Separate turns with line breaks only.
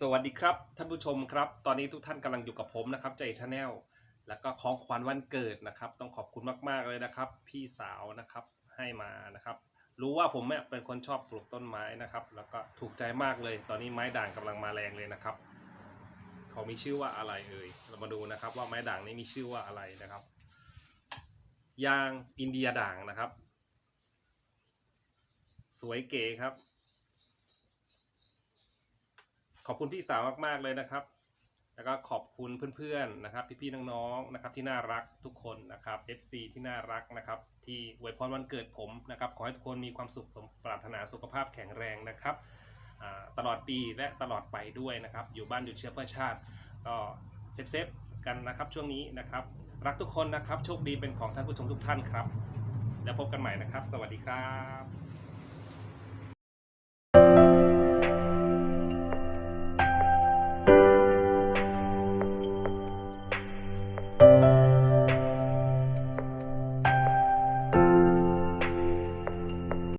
สวัสดีครับท่านผู้ชมครับ ตอนนี้ทุกท่านกำลังอยู่กับผมนะครับใจชาแนลแล้วก็ของขวัญวันเกิดนะครับ ต้องขอบคุณมากๆเลยนะครับ พี่สาวนะครับให้มานะครับ รู้ว่าผมเนี่ยเป็นคนชอบปลูกต้นไม้นะครับ แล้วก็ถูกใจมากเลย ตอนนี้ไม้ด่างกำลังมาแรงเลยนะครับเขามีชื่อว่าอะไรเอ่ยเรามาดูนะครับ ว่าไม้ด่างนี้มีชื่อว่าอะไรนะครับยางอินเดียด่างนะครับ สวยเก๋ครับ ขอบคุณพี่สาวมากๆเลยนะครับ แล้วก็ขอบคุณเพื่อนๆนะครับ พี่ๆน้องๆนะครับที่น่ารักทุกคนนะครับ FC ที่น่ารักนะครับ ที่อวยพรวันเกิดผมนะครับ ขอให้ทุกคนมีความสุขสมปรารถนาสุขภาพแข็งแรงนะครับตลอดปีและตลอดไปด้วยนะครับ อยู่บ้านอยู่เชื้อเพื่อชาติก็เซฟๆกันนะครับช่วงนี้นะครับ รักทุกคนนะครับโชคดีเป็นของท่านผู้ชมทุกท่านครับ แล้วพบกันใหม่นะครับ สวัสดีครับ